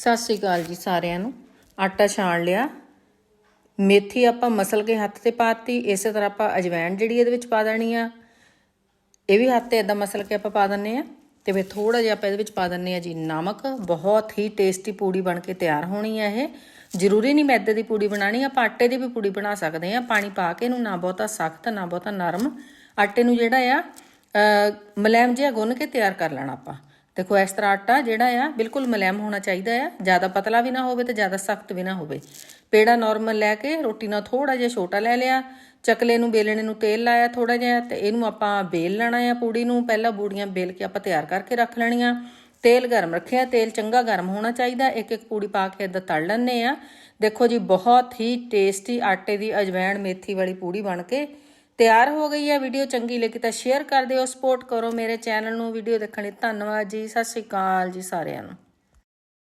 ਸਤਿ ਸ੍ਰੀ ਅਕਾਲ ਜੀ ਸਾਰਿਆਂ ਨੂੰ। ਆਟਾ ਛਾਣ ਲਿਆ। ਮੇਥੀ ਆਪਾਂ ਮਸਲ ਕੇ ਹੱਥ ਤੇ ਪਾਤੀ। ਇਸੇ ਤਰ੍ਹਾਂ ਆਪਾਂ ਅਜਵਾਇਣ ਜਿਹੜੀ ਇਹਦੇ ਵਿੱਚ ਪਾ ਦੇਣੀ ਆ, ਇਹ ਵੀ ਹੱਥ ਤੇ ਇਦਾਂ ਮਸਲ ਕੇ ਆਪਾਂ ਪਾ ਦਿੰਨੇ ਆ। ਤੇ ਫਿਰ ਥੋੜਾ ਜਿਹਾ ਆਪਾਂ ਇਹਦੇ ਵਿੱਚ ਪਾ ਦਿੰਨੇ ਆ ਜੀ ਨਮਕ। ਬਹੁਤ ਹੀ ਟੇਸਟੀ ਪੂੜੀ ਬਣ ਕੇ ਤਿਆਰ ਹੋਣੀ ਆ ਇਹ। ਜ਼ਰੂਰੀ ਨਹੀਂ ਮੈਦੇ ਦੀ ਪੂੜੀ ਬਣਾਣੀ ਆਪਾਂ ਆਟੇ ਦੀ ਵੀ ਪੂੜੀ ਬਣਾ ਸਕਦੇ ਆ। ਪਾਣੀ ਪਾ ਕੇ ਇਹਨੂੰ ਨਾ ਬਹੁਤਾ ਸਖਤ, ਨਾ ਬਹੁਤਾ ਨਰਮ। ਆਟੇ ਨੂੰ ਜਿਹੜਾ ਆ ਮਲੈਮ ਜਿਹਾ ਗੁੰਨ ਕੇ ਤਿਆਰ ਕਰ ਲੈਣਾ ਆਪਾਂ। ਦੇਖੋ, ਇਸ ਤਰ੍ਹਾਂ ਆਟਾ ਜਿਹੜਾ ਆ, ਬਿਲਕੁਲ ਮਲੈਮ ਹੋਣਾ ਚਾਹੀਦਾ ਆ। ਜ਼ਿਆਦਾ ਪਤਲਾ ਵੀ ਨਾ ਹੋਵੇ ਤੇ ਜ਼ਿਆਦਾ ਸਖਤ ਵੀ ਨਾ ਹੋਵੇ। ਪੇੜਾ ਨਾਰਮਲ ਲੈ ਕੇ ਰੋਟੀ ਨਾਲ ਥੋੜਾ ਜਿਹਾ ਛੋਟਾ ਲੈ ਲਿਆ। ਚਕਲੇ ਨੂੰ, ਬੇਲਣੇ ਨੂੰ ਤੇਲ ਲਾਇਆ ਥੋੜਾ ਜਿਹਾ ਤੇ ਇਹਨੂੰ ਆਪਾਂ ਬੇਲ ਲੈਣਾ ਆ ਪੂੜੀ ਨੂੰ। ਪਹਿਲਾਂ ਬੂੜੀਆਂ ਬੇਲ ਕੇ ਆਪਾਂ ਤਿਆਰ ਕਰਕੇ ਰੱਖ ਲੈਣੀਆਂ। ਤੇਲ ਗਰਮ ਰੱਖਿਆ, ਤੇਲ ਚੰਗਾ ਗਰਮ ਹੋਣਾ ਚਾਹੀਦਾ। ਇੱਕ ਇੱਕ ਪੂੜੀ ਪਾ ਕੇ ਇਦਾਂ ਤਲ ਲੈਣੇ ਆ। ਦੇਖੋ ਜੀ, ਬਹੁਤ ਹੀ ਟੇਸਟੀ ਆਟੇ ਦੀ ਅਜਵੈਣ ਮੇਥੀ ਵਾਲੀ ਪੂੜੀ ਬਣ ਕੇ ਤਿਆਰ ਹੋ ਗਈ ਹੈ ਵੀਡੀਓ ਚੰਗੀ ਲੱਗੀ ਤਾਂ ਸ਼ੇਅਰ ਕਰ ਦਿਓ ਸਪੋਰਟ ਕਰੋ ਮੇਰੇ ਚੈਨਲ ਨੂੰ। ਵੀਡੀਓ ਦੇਖਣ ਲਈ ਧੰਨਵਾਦ ਜੀ, ਸਤਿ ਸ਼੍ਰੀ ਅਕਾਲ ਜੀ ਸਾਰਿਆਂ ਨੂੰ।